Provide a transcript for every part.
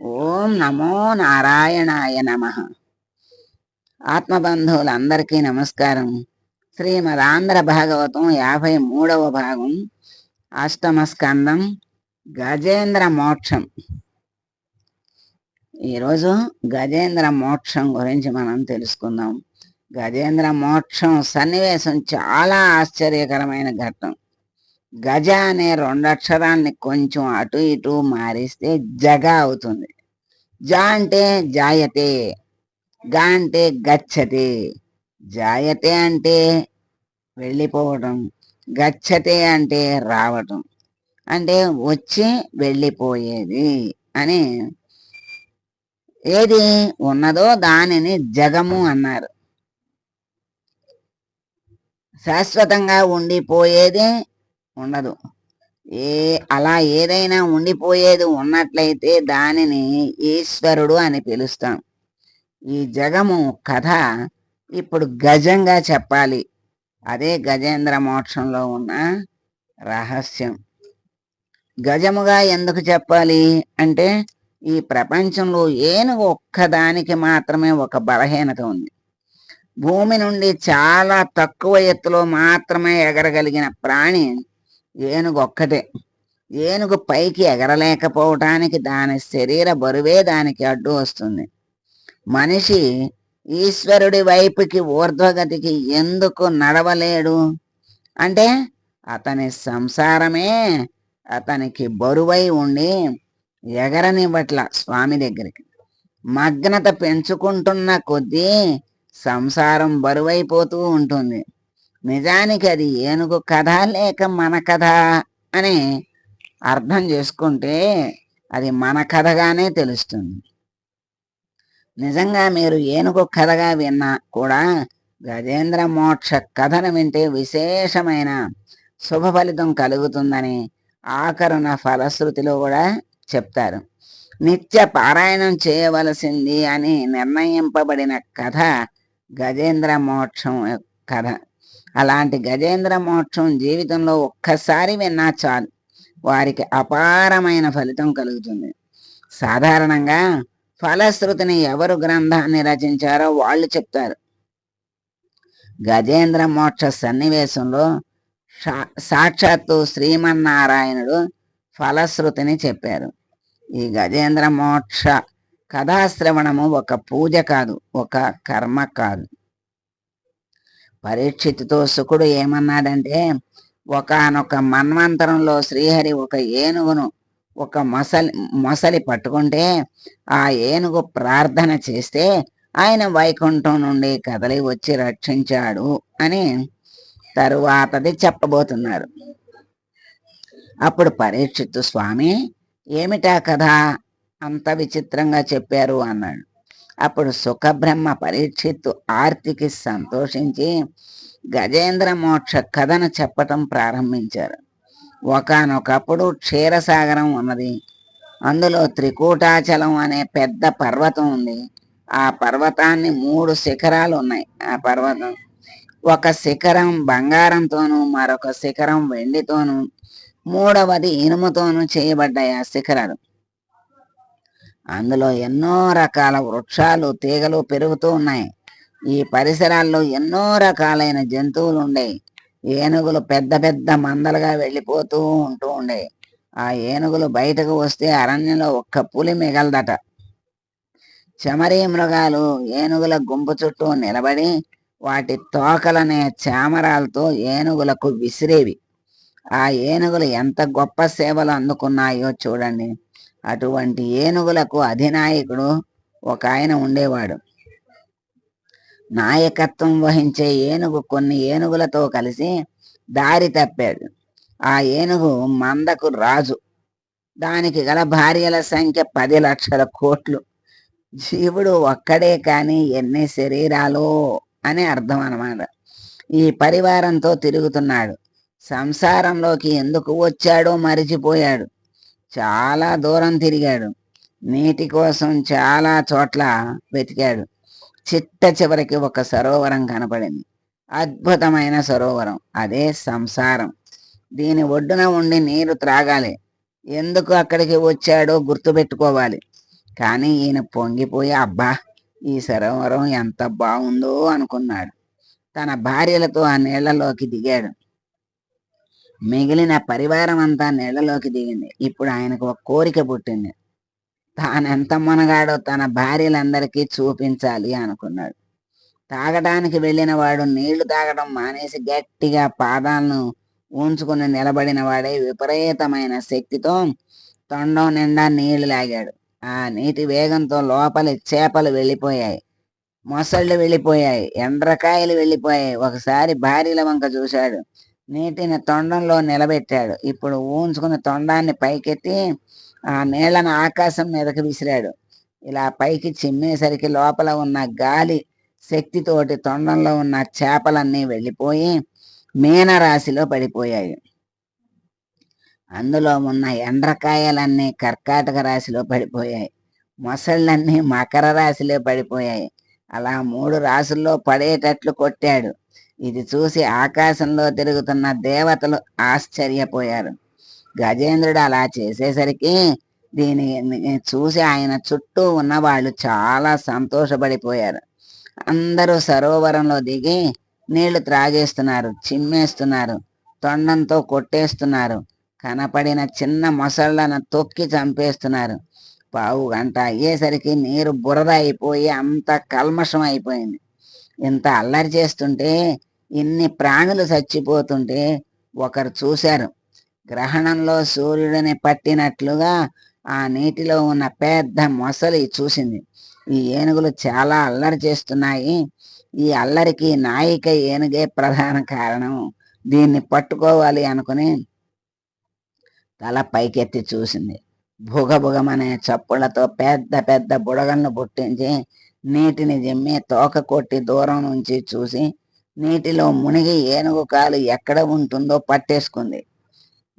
ఓం నమో నారాయణాయ నమ. ఆత్మబంధువులందరికీ నమస్కారం. శ్రీమదాంధ్ర భాగవతం యాభై మూడవ భాగం. అష్టమ స్కందం గజేంద్ర మోక్షం. ఈరోజు గజేంద్ర మోక్షం గురించి మనం తెలుసుకుందాం. గజేంద్ర మోక్షం సన్నివేశం చాలా ఆశ్చర్యకరమైన ఘట్టం. గజ అనే రెండు అక్షరాన్ని కొంచెం అటు ఇటు మారిస్తే జగ అవుతుంది. జ అంటే జాయతే గ అంటే గచ్చతే. జాయతే అంటే వెళ్ళిపోవటం గచ్చతే అంటే రావటం. అంటే వచ్చి వెళ్ళిపోయేది అని. ఏది ఉన్నదో దానిని జగము అన్నారు. శాశ్వతంగా ఉండిపోయేది ఉండదు. ఏ అలా ఏదైనా ఉండిపోయేది ఉన్నట్లయితే దానిని ఈశ్వరుడు అని పిలుస్తాం. ఈ జగము కథ ఇప్పుడు గజంగా చెప్పాలి. అదే గజేంద్ర మోక్షంలో ఉన్న రహస్యం. గజముగా ఎందుకు చెప్పాలి అంటే ఈ ప్రపంచంలో ఏనుగు ఒక్కదానికి మాత్రమే ఒక బలహీనత ఉంది. భూమి నుండి చాలా తక్కువ ఎత్తులో మాత్రమే ఎగరగలిగిన ప్రాణి ఏనుగు ఒక్కటే ఏనుగు పైకి ఎగరలేకపోవటానికి దాని శరీర బరువే దానికి అడ్డు వస్తుంది. మనిషి ఈశ్వరుడి వైపుకి ఊర్ధ్వగతికి ఎందుకు నడవలేడు? అంటే అతని సంసారమే అతనికి బరువై ఉండి ఎగరనివ్వట్ల స్వామి దగ్గరికి. మగ్నత పెంచుకుంటున్న కొద్దీ సంసారం బరువైపోతూ ఉంటుంది. నిజానికి అది ఏనుగు కథ లేక మన కథ అని అర్థం చేసుకుంటే అది మన కథగానే తెలుస్తుంది. నిజంగా మీరు ఏనుగు కథగా విన్నా కూడా గజేంద్ర మోక్ష కథను వింటే విశేషమైన శుభ ఫలితం కలుగుతుందని ఆకరణ ఫలశ్రుతిలో కూడా చెప్తారు. నిత్య పారాయణం చేయవలసింది అని నిర్ణయింపబడిన కథ గజేంద్ర మోక్షం కథ. అలాంటి గజేంద్ర మోక్షం జీవితంలో ఒక్కసారి విన్నా చాలు. వారికి అపారమైన ఫలితం కలుగుతుంది. సాధారణంగా ఫలశ్రుతిని ఎవరు గ్రంథాన్ని రచించారో వాళ్ళు చెప్తారు. గజేంద్ర మోక్ష సన్నివేశంలో సాక్షాత్తు శ్రీమన్నారాయణుడు ఫలశ్రుతిని చెప్పారు. ఈ గజేంద్ర మోక్ష కథాశ్రవణము ఒక పూజ కాదు ఒక కర్మ కాదు. పరీక్షిత్తుతో సుకుడు ఏమన్నాడంటే ఒకనొక మన్వంతరంలో శ్రీహరి ఒక ఏనుగును ఒక మొసలి మొసలి పట్టుకుంటే ఆ ఏనుగు ప్రార్థన చేస్తే ఆయన వైకుంఠం నుండి కదలి వచ్చి రక్షించాడు అని తరువాతది చెప్పబోతున్నారు. అప్పుడు పరీక్షిత్తు స్వామి ఏమిటా కథ? అంత విచిత్రంగా చెప్పారు అన్నాడు. అప్పుడు సుఖబ్రహ్మ పరీక్షిత్తు ఆర్తికి సంతోషించి గజేంద్ర మోక్ష కథను చెప్పటం ప్రారంభించారు. ఒకనొకప్పుడు క్షీరసాగరం ఉన్నది. అందులో త్రికూటాచలం అనే పెద్ద పర్వతం ఉంది. ఆ పర్వతాన్ని మూడు శిఖరాలు ఉన్నాయి. ఆ పర్వతం ఒక శిఖరం బంగారంతోనూ మరొక శిఖరం వెండితోనూ మూడవది ఇనుముతోనూ చేయబడ్డాయి ఆ శిఖరాలు. అందులో ఎన్నో రకాల వృక్షాలు తీగలు పెరుగుతూ ఉన్నాయి. ఈ పరిసరాల్లో ఎన్నో రకాలైన జంతువులు ఉండేవి ఏనుగులు పెద్ద పెద్ద మందలుగా వెళ్ళిపోతూ ఉంటూ ఉండే ఆ ఏనుగులు బయటకు వస్తే అరణ్యంలో ఒక్క పులి మిగలదట. చెమరీ మృగాలు ఏనుగుల గుంపు చుట్టూ నిలబడి వాటి తోకలనే చామరాలతో ఏనుగులకు విసిరేవి. ఆ ఏనుగులు ఎంత గొప్ప సేవలు అందుకున్నాయో చూడండి. అటువంటి ఏనుగులకు అధినాయకుడు ఒక ఆయన ఉండేవాడు. నాయకత్వం వహించే ఏనుగు కొన్ని ఏనుగులతో కలిసి దారి తప్పాడు. ఆ ఏనుగు మందకు రాజు. దానికి గల భార్యల సంఖ్య పది లక్షల కోట్లు. జీవుడు ఒక్కడే కానీ ఎన్ని శరీరాలు అని అర్థం అన్నమాట. ఈ పరివారంతో తిరుగుతున్నాడు. సంసారంలోకి ఎందుకు వచ్చాడో మరిచిపోయాడు. చాలా దూరం తిరిగాడు. నీటి కోసం చాలా చోట్ల వెతికాడు. చిట్ట చివరికి ఒక సరోవరం కనపడింది. అద్భుతమైన సరోవరం. అదే సంసారం. దీని ఒడ్డున ఉండి నీరు త్రాగాలి. ఎందుకు అక్కడికి వచ్చాడో గుర్తుపెట్టుకోవాలి. కానీ ఈయన పొంగిపోయి అబ్బా ఈ సరోవరం ఎంత బాగుందో అనుకున్నాడు. తన భార్యలతో ఆ నీళ్ళలోకి దిగాడు. మిగిలిన పరివారం అంతా నీళ్ళలోకి దిగింది. ఇప్పుడు ఆయనకు ఒక కోరిక పుట్టింది. తానెంత మునగాడో తన భార్యలందరికీ చూపించాలి అనుకున్నాడు. తాగడానికి వెళ్ళిన వాడు నీళ్ళు తాగడం మానేసి గట్టిగా పాదాలను ఉంచుకుని నిలబడిన వాడే విపరీతమైన శక్తితో తొండం నిండా నీళ్ళు లాగాడు. ఆ నీటి వేగంతో లోపలి చేపలు వెళ్ళిపోయాయి. మొసళ్ళు వెళ్ళిపోయాయి. ఎండ్రకాయలు వెళ్ళిపోయాయి. ఒకసారి భార్యల వంక చూశాడు. నీటిని తొండంలో నిలబెట్టాడు. ఇప్పుడు ఊంచుకుని తొండాన్ని పైకెత్తి ఆ నీళ్ళను ఆకాశం మీదకి విసిరాడు. ఇలా పైకి చిమ్మేసరికి లోపల ఉన్న గాలి శక్తితోటి తొండంలో ఉన్న చేపలన్నీ వెళ్ళిపోయి మీనరాశిలో పడిపోయాయి. అందులో ఉన్న ఎండ్రకాయలన్నీ కర్కాటక రాశిలో పడిపోయాయి. మొసళ్ళన్నీ మకర రాశిలో పడిపోయాయి. అలా మూడు రాసుల్లో పడేటట్లు కొట్టాడు. ఇది చూసి ఆకాశంలో తిరుగుతున్న దేవతలు ఆశ్చర్యపోయారు. గజేంద్రుడు అలా చేసేసరికి దీనిని చూసి ఆయన చుట్టూ ఉన్న వాళ్ళు చాలా సంతోషపడిపోయారు. అందరూ సరోవరంలో దిగి నీళ్ళు త్రాగేస్తున్నారు చిమ్మేస్తున్నారు తొండంతో కొట్టేస్తున్నారు కనపడిన చిన్న మొసళ్ళను తొక్కి చంపేస్తున్నారు. పావు గంట అయ్యేసరికి నీరు బురద అయిపోయి అంత కల్మషం అయిపోయింది. ఇంత అల్లరి చేస్తుంటే ఇన్ని ప్రాణులు చచ్చిపోతుంటే ఒకరు చూశారు. గ్రహణంలో సూర్యుడిని పట్టినట్లుగా ఆ నీటిలో ఉన్న పెద్ద మొసలి చూసింది. ఈ ఏనుగులు చాలా అల్లరి చేస్తున్నాయి. ఈ అల్లరికి నాయిక ఏనుగే ప్రధాన కారణం. దీన్ని పట్టుకోవాలి అనుకుని తల పైకెత్తి చూసింది. భుగభుగమనే చప్పులతో పెద్ద పెద్ద బుడగలను పుట్టించి నీటిని జిమ్మి తోక కొట్టి దూరం నుంచి చూసి నీటిలో మునిగి ఏనుగు కాలు ఎక్కడ ఉంటుందో పట్టేసుకుంది.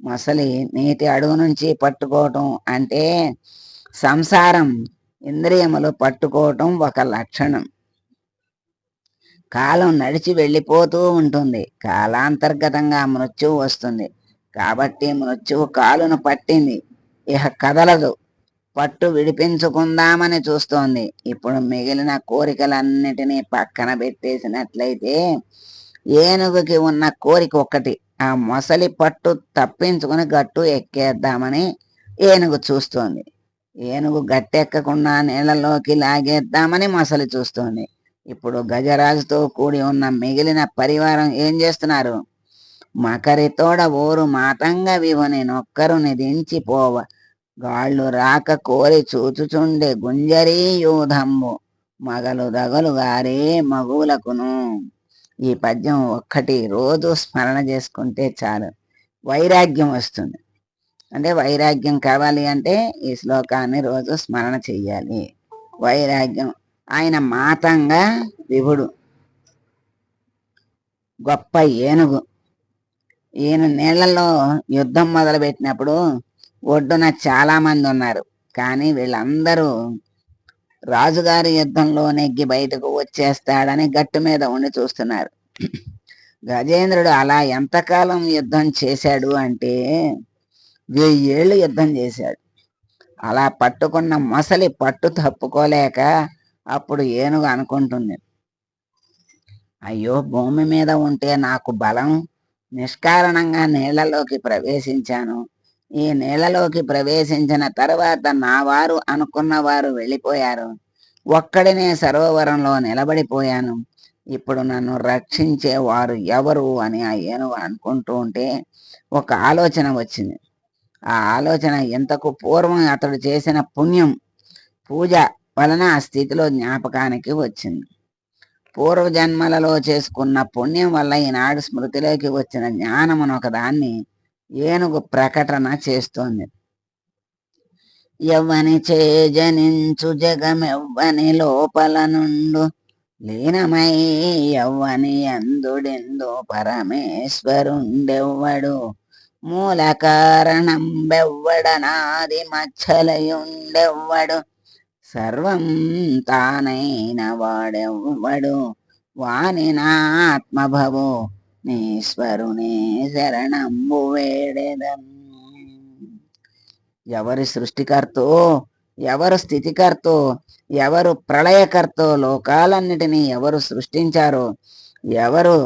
మొసలి నీటి అడుగు నుంచి పట్టుకోవటం అంటే సంసారం ఇంద్రియములు పట్టుకోవటం ఒక లక్షణం. కాలం నడిచి వెళ్ళిపోతూ ఉంటుంది. కాలాంతర్గతంగా మృత్యువు వస్తుంది. కాబట్టి మృత్యువు కాలును పట్టింది. ఇహ కదలదు. పట్టు విడిపించుకుందామని చూస్తోంది. ఇప్పుడు మిగిలిన కోరికలన్నిటినీ పక్కన పెట్టేసినట్లయితే ఏనుగుకి ఉన్న కోరిక ఒక్కటి. ఆ మొసలి పట్టు తప్పించుకుని గట్టు ఎక్కేద్దామని ఏనుగు చూస్తోంది. ఏనుగు గట్టెక్కకుండా నీళ్ళలోకి లాగేద్దామని మొసలి చూస్తోంది. ఇప్పుడు గజరాజుతో కూడి ఉన్న మిగిలిన పరివారం ఏం చేస్తున్నారు? మకరితోడ ఊరు మాతంగా వివని నొక్కరు నిధించిపోవ గాళ్ళు రాక కోరి చూచుచుండే గుంజరీ యూధమ్ము మగలు దగలు గారే మగువులకును. ఈ పద్యం ఒక్కటి రోజు స్మరణ చేసుకుంటే చాలు. వైరాగ్యం వస్తుంది. అంటే వైరాగ్యం కావాలి అంటే ఈ శ్లోకాన్ని రోజు స్మరణ చెయ్యాలి. వైరాగ్యం. ఆయన మాతంగా విభుడు. గొప్ప ఏనుగు. ఈయన నీళ్ళలో యుద్ధం మొదలుపెట్టినప్పుడు ఒడ్డున చాలా మంది ఉన్నారు. కానీ వీళ్ళందరూ రాజుగారి యుద్ధంలో నెగ్గి బయటకు వచ్చేస్తాడని గట్టు మీద ఉండి చూస్తున్నారు. గజేంద్రుడు అలా ఎంతకాలం యుద్ధం చేశాడు అంటే వెయ్యేళ్ళు యుద్ధం చేశాడు. అలా పట్టుకున్న మొసలి పట్టు తప్పుకోలేక అప్పుడు ఏనుగు అనుకుంటుంది. అయ్యో భూమి మీద ఉంటే నాకు బలం నిష్కారణంగా నీళ్ళలోకి ప్రవేశించాను. ఈ నీళ్ళలోకి ప్రవేశించిన తర్వాత నా వారు అనుకున్న వారు వెళ్ళిపోయారు. ఒక్కడినే సరోవరంలో నిలబడిపోయాను. ఇప్పుడు నన్ను రక్షించే వారు ఎవరు అని ఆ ఏనుగు అనుకుంటూ ఉంటే ఒక ఆలోచన వచ్చింది. ఆ ఆలోచన ఇంతకు పూర్వం అతడు చేసిన పుణ్యం పూజ వలన ఆ స్థితిలో జ్ఞాపకానికి వచ్చింది. పూర్వజన్మలలో చేసుకున్న పుణ్యం వల్ల ఈనాడు స్మృతిలోకి వచ్చిన జ్ఞానమును ఒకదాన్ని ఏనుగు ప్రకటన చేస్తోంది. ఎవ్వని చేజనించు జగమెవ్వని లోపల నుండు లీనమై ఎవ్వని అందుడెందు పరమేశ్వరుండెవ్వడు. మూల కారణం బెవ్వడనాది మచ్చలయుండెవ్వడు. సర్వం తానైన వాడెవ్వడు. వాని నాత్మభవో నీశ్వరుని శరణంబు వేడెదన్ ఎవరి సృష్టికర్తో ఎవరు స్థితికర్తో ఎవరు ప్రళయకర్తో లోకాలన్నిటినీ ఎవరు సృష్టించారో ఎవరు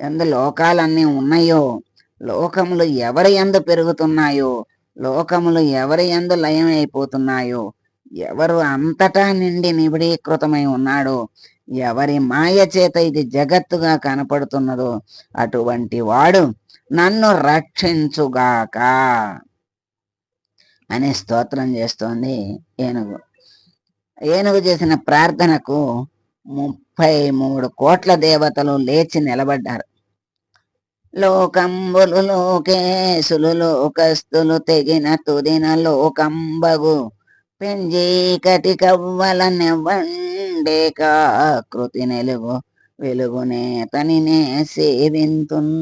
ఎందు లోకాలన్నీ ఉన్నాయో లోకములు ఎవరి ఎందు పెరుగుతున్నాయో లోకములు ఎవరి ఎందు లయమైపోతున్నాయో ఎవరు అంతటా నిండి నిబిడీకృతమై ఉన్నాడో ఎవరి మాయ చేత ఇది జగత్తుగా కనపడుతున్నదో అటువంటి వాడు నన్ను రక్షించుగాక అని స్తోత్రం చేస్తోంది ఏనుగు. ఏనుగు చేసిన ప్రార్థనకు ముప్పై మూడు కోట్ల దేవతలు లేచి నిలబడ్డారు. లోకంబులు లోకేశులు లోకస్తులు తెగిన తుదిన లోకంబగు పెంజీకటి కవ్వల నెవ్వండే కాకృతి నెలుగు వెలుగునే తనినే సేవింతున్.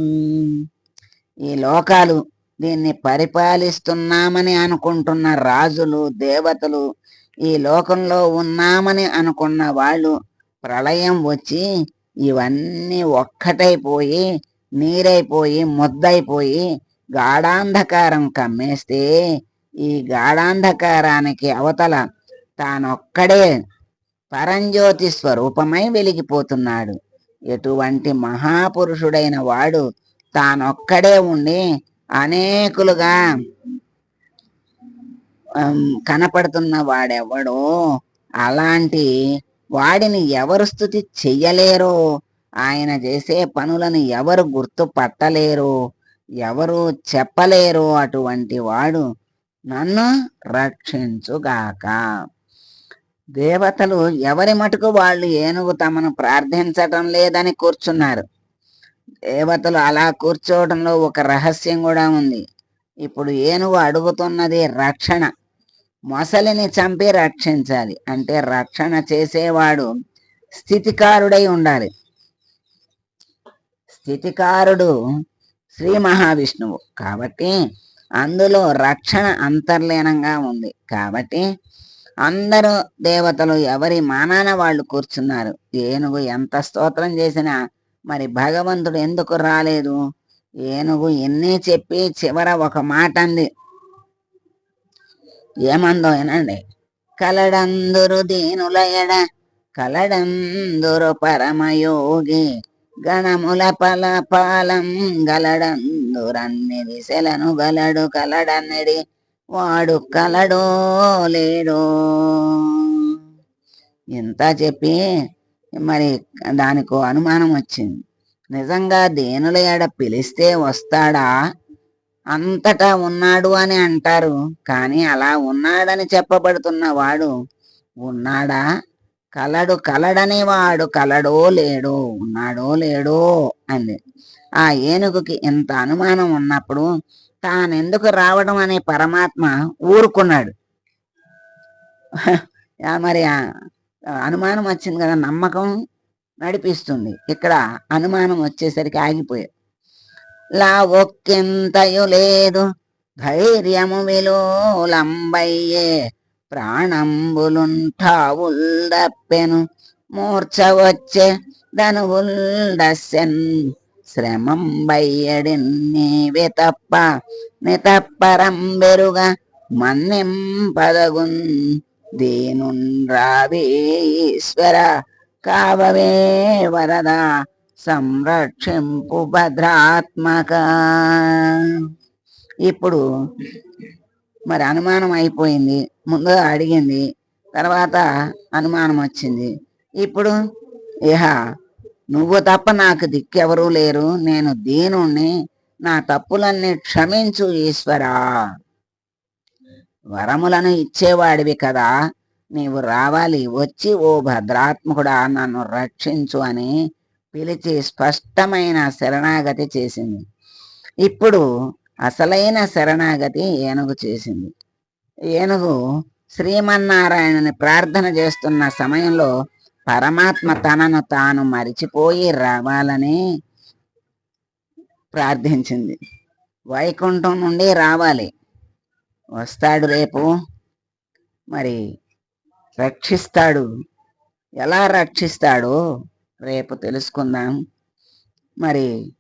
ఈ లోకాలు దీన్ని పరిపాలిస్తున్నామని అనుకుంటున్న రాజులు దేవతలు ఈ లోకంలో ఉన్నామని అనుకున్న వాళ్ళు ప్రళయం వచ్చి ఇవన్నీ ఒక్కటైపోయి నీరైపోయి ముద్దైపోయి గాఢాంధకారం కమ్మేస్తే ఈ గాఢాంధకారానికి అవతల తానొక్కడే పరంజ్యోతి స్వరూపమై వెలిగిపోతున్నాడు. ఎటువంటి మహాపురుషుడైన వాడు తానొక్కడే ఉండి అనేకులుగా కనపడుతున్న వాడెవడో అలాంటి వాడిని ఎవరు స్థుతి చెయ్యలేరో ఆయన చేసే పనులను ఎవరు గుర్తుపట్టలేరు ఎవరు చెప్పలేరు అటువంటి వాడు నన్ను రక్షించుగాక. దేవతలు ఎవరి మటుకు వాళ్ళు ఏనుగు తమను ప్రార్థించటం లేదని కూర్చున్నారు. దేవతలు అలా కూర్చోవడంలో ఒక రహస్యం కూడా ఉంది. ఇప్పుడు ఏనుగు అడుగుతున్నది రక్షణ. మొసలిని చంపి రక్షించాలి. అంటే రక్షణ చేసేవాడు స్థితికారుడై ఉండాలి. స్థితికారుడు శ్రీ మహావిష్ణువు. కాబట్టి అందులో రక్షణ అంతర్లీనంగా ఉంది. కాబట్టి అందరూ దేవతలు ఎవరి మానాన వాళ్ళు కూర్చున్నారు. ఏనుగు ఎంత స్తోత్రం చేసినా మరి భగవంతుడు ఎందుకు రాలేదు? ఏనుగు ఎన్ని చెప్పి చివర ఒక మాట అంది. ఏమందో ఏనండి కలడందురు దీనులయడ కలడందురు పరమయోగి గణముల పల పాలం గలడందురన్ని దిశలను గలడు కలడన్నడి వాడు కలడో లేడో. ఇంత చెప్పి మరి దానికో అనుమానం వచ్చింది. నిజంగా దేనుల ఎడ పిలిస్తే వస్తాడా? అంతటా ఉన్నాడు అని అంటారు. కానీ అలా ఉన్నాడని చెప్పబడుతున్న వాడు ఉన్నాడా? కలడు కలడనేవాడు కలడో లేడో ఉన్నాడో లేడో అంది. ఆ ఏనుగుకి ఇంత అనుమానం ఉన్నప్పుడు తానెందుకు రావడం అనే పరమాత్మ ఊరుకున్నాడు. మరి అనుమానం వచ్చింది కదా నమ్మకం నడిపిస్తుంది. ఇక్కడ అనుమానం వచ్చేసరికి ఆగిపోయాడు. లా ఒక్కింతయు లేదు ధైర్యము విలోలంబయ్యే ప్రాణంబులుంఠావుల్దప్పెను మూర్ఛ వచ్చే ధనువుల్డస్సెన్ శ్రమం బయ్యడిన్ నీవే తప్ప నితప్పరం బెరుగ మన్నెం పదగున్ దీనుండ్రావే ఈశ్వర కావవే వరద సంరక్షింపు భద్రాత్మక. ఇప్పుడు మరి అనుమానం అయిపోయింది. ముందు అడిగింది. తర్వాత అనుమానం వచ్చింది. ఇప్పుడు ఇహ నువ్వు తప్ప నాకు దిక్కెవరూ లేరు. నేను దీనుణ్ణి. నా తప్పులన్నీ క్షమించు ఈశ్వరా. వరములను ఇచ్చేవాడివి కదా. నీవు రావాలి. వచ్చి ఓ భద్రాత్మకుడా నన్ను రక్షించు అని పిలిచి స్పష్టమైన శరణాగతి చేసింది. ఇప్పుడు అసలైన శరణాగతి ఏనుగు చేసింది. ఏనుగు శ్రీమన్నారాయణని ప్రార్థన చేస్తున్న సమయంలో పరమాత్మ తనను తాను మరిచిపోయి రావాలని ప్రార్థించింది. వైకుంఠం నుండి రావాలి. వస్తాడు రేపు. మరి రక్షిస్తాడు. ఎలా రక్షిస్తాడో రేపు తెలుసుకుందాం. మరి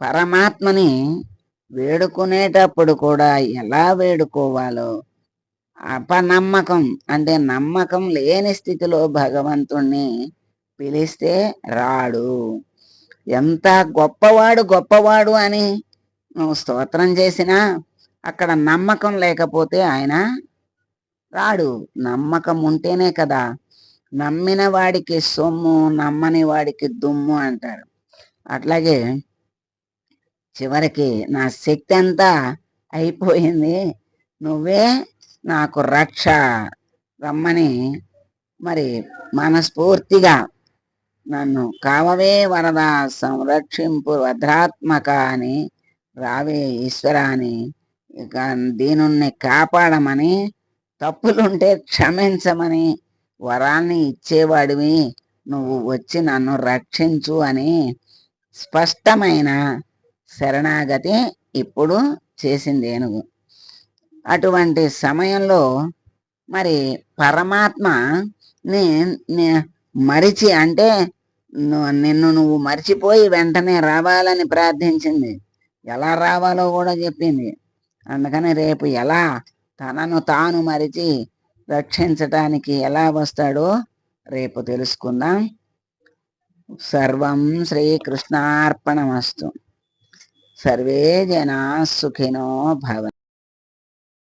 పరమాత్మని వేడుకునేటప్పుడు కూడా ఎలా వేడుకోవాలో అపనమ్మకం అంటే నమ్మకం లేని స్థితిలో భగవంతుణ్ణి పిలిస్తే రాడు. ఎంత గొప్పవాడు గొప్పవాడు అని నువ్వు స్తోత్రం చేసినా అక్కడ నమ్మకం లేకపోతే ఆయన రాడు. నమ్మకం ఉంటేనే కదా నమ్మిన వాడికి సొమ్ము నమ్మని వాడికి దుమ్ము అంటాడు అట్లాగే చివరికి నా శక్తి అంతా అయిపోయింది. నువ్వే నాకు రక్ష రమ్మని మరి మనస్ఫూర్తిగా నన్ను కావవే వరద సంరక్షింపు భద్రాత్మక అని రావే ఈశ్వర అని ఇక దీనుణ్ణి కాపాడమని తప్పులుంటే క్షమించమని వరాన్ని ఇచ్చేవాడివి. నువ్వు వచ్చి నన్ను రక్షించు అని స్పష్టమైన శరణాగతి ఇప్పుడు చేసింది ఏనుగు. అటువంటి సమయంలో మరి పరమాత్మ మరిచి అంటే నిన్ను నువ్వు మర్చిపోయి వెంటనే రావాలని ప్రార్థించింది. ఎలా రావాలో కూడా చెప్పింది. అందుకని రేపు ఎలా తనను తాను మరిచి రక్షించటానికి ఎలా వస్తాడో రేపు తెలుసుకుందాం. సర్వం శ్రీకృష్ణార్పణమస్తు. సర్వే జనా సుఖినో భవ